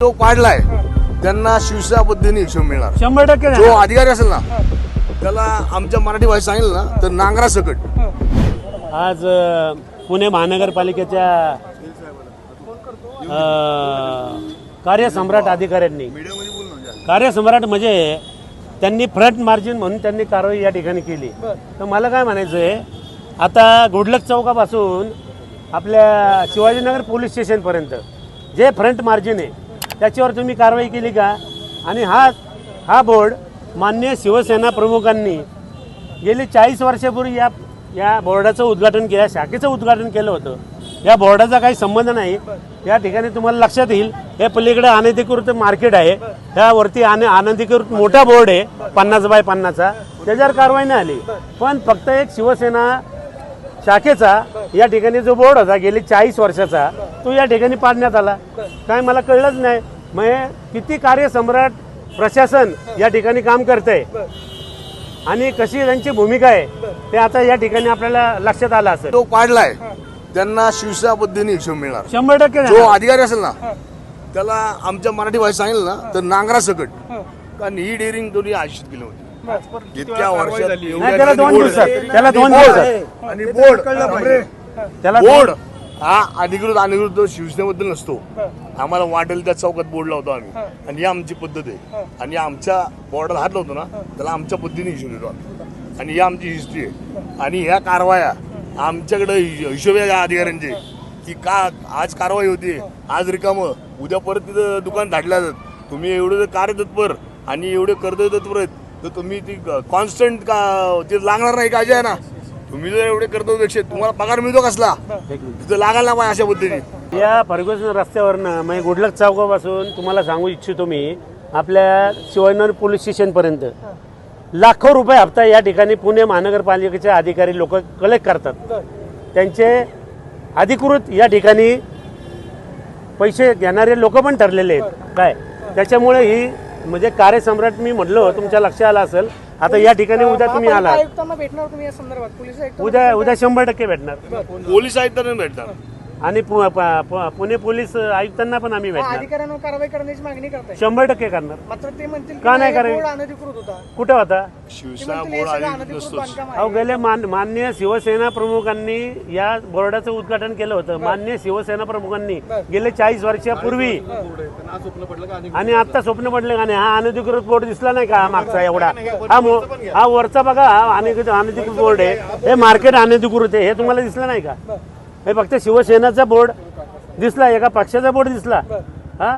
जो पाडलाय त्यांना शिवसेना पद्धतीने हिशोब मिळणार. शंभर टक्के जो. अधिकारी असेल ना त्याला आमच्या मराठी भाषेत सांगितलं ना तर नांगरा सकट. आज अ, पुणे महानगरपालिकेच्या अ, कार्यसम्राट अधिकाऱ्यांनी कार्यसम्राट म्हणजे त्यांनी फ्रंट मार्जिन म्हणून त्यांनी कारवाई या ठिकाणी केली. तर मला काय म्हणायचं आहे आता गुडलक चौकापासून आपल्या शिवाजीनगर पोलीस स्टेशनपर्यंत जे फ्रंट मार्जिन आहे त्याच्यावर तुम्ही कारवाई केली का? आणि हा हा बोर्ड मान्य शिवसेना प्रमुखांनी गेली चाळीस वर्षापूर्वी या या बोर्डाचं उद्घाटन केलं शाखेचं उद्घाटन केलं होतं. या बोर्डाचा काही संबंध नाही. या ठिकाणी तुम्हाला लक्षात येईल हे पलीकडे अनधिकृत मार्केट आहे. त्यावरती अन अनधिकृत मोठा बोर्ड आहे पन्नास बाय पन्नासचा. त्याच्यावर कारवाई नाही आली. पण फक्त एक शिवसेना शाखेचा या ठिकाणी जो बोर्ड होता गेली चाळीस वर्षाचा तो या ठिकाणी पाडण्यात आला. काय मला कळलंच नाही. मग किती कार्यसम्राट प्रशासन या ठिकाणी काम करतंय. आणि कशी त्यांची भूमिका आहे ते आता या ठिकाणी आपल्याला लक्षात आलं असेल. जो पाडलाय. त्यांना शिवसेना पद्धतीने हिशोब मिळणार. शंभर टक्के जो. अधिकारी असेल ना त्याला आमच्या मराठी भाषेत सांगितलं ना तर नांगरा सकट. कारण ही डेअरिंग दोन्ही आयुष्यात केली होती. इतक्या वर्षात नाही, त्याला दोन बोर्ड- दिवसात त्याला दोन बोर्ड- दिवसात. आणि बोर्ड त्याला बोर्ड हा अधिकृत अनधिकृत शिवसेनेबद्दल नसतो. आम्हाला वाटेल त्या चौकात बोर्ड लावतो आम्ही. आणि ही आमची पद्धत आहे. आणि आमच्या बॉर्डर हात लावतो ना त्याला आमच्या पद्धतीने हिशोब देतो आम्ही. आणि ही आमची हिस्ट्री आहे. आणि ह्या कारवाया आमच्याकडे हि- हिशोब आहे या अधिकाऱ्यांचे की का आज कारवाई होती. आज रिकामं. उद्या परत तिथं दुकान धाडल्या जात तुम्ही एवढे जर कार्यतत्पर आणि एवढे कर्तव्यतत्पर आहेत. तर तुम्ही ती कॉन्स्टंट का ते लागणार नाही का आहे ना? तुम्ही जर एवढे कर्तव्यपेक्षा तुम्हाला पगार मिळतो कसला? तिथं लागायला पाहिजे अशा पद्धतीने. या फर्ग्युसन रस्त्यावरनं म्हणजे गुडलक चौकापासून तुम्हाला सांगू इच्छितो मी आपल्या शिवाजीनगर पोलीस स्टेशनपर्यंत. लाखो रुपये हप्ता या ठिकाणी पुणे महानगरपालिकेचे अधिकारी लोक कलेक्ट करतात. त्यांचे अधिकृत या ठिकाणी पैसे घेणारे लोक पण ठरलेले आहेत. काय? त्याच्यामुळे ही म्हणजे कार्यसम्राट मी म्हटलं तुमच्या लक्षात आलं असेल. आता या ठिकाणी उद्या तुम्ही आला आयुक्तांना भेटणार तुम्ही या संदर्भात? पोलीस आयुक्त उद्या उद्या शंभर टक्के भेटणार. पोलीस आहेत तर भेटतात आणि पु- प- प- पुणे पोलीस आयुक्तांना पण आम्ही भेटणार. अधिकाऱ्यांवर कारवाई करण्याची मागणी करताय. शंभर टक्के करणार. मात्र ते म्हणतील की नाही करावी? बोर्ड अनधिकृत होता. कुठं होता? ते शिवसेना म्हणतील हे बोर्ड सगळं अधिकृत अनधिकृत नसतोच बांधकाम अहो आहे. गेले मान- मान्य शिवसेना प्रमुखांनी या बोर्डाचं उद्घाटन केलं होतं. मान्य शिवसेना प्रमुखांनी गेले चाळीस वर्षापूर्वी. आणि आता स्वप्न पडले का? नाही? हा अनधिकृत बोर्ड दिसला नाही का हा मागचा एवढा? हा मो- हा वरचा बघा हा अनधिकृत अनधिकृत बोर्ड आहे. हे मार्केट अनधिकृत आहे. हे तुम्हाला दिसलं नाही का? हे फक्त शिवसेनाचा बोर्ड दिसला एका पक्षाचा बोर्ड दिसला. हा?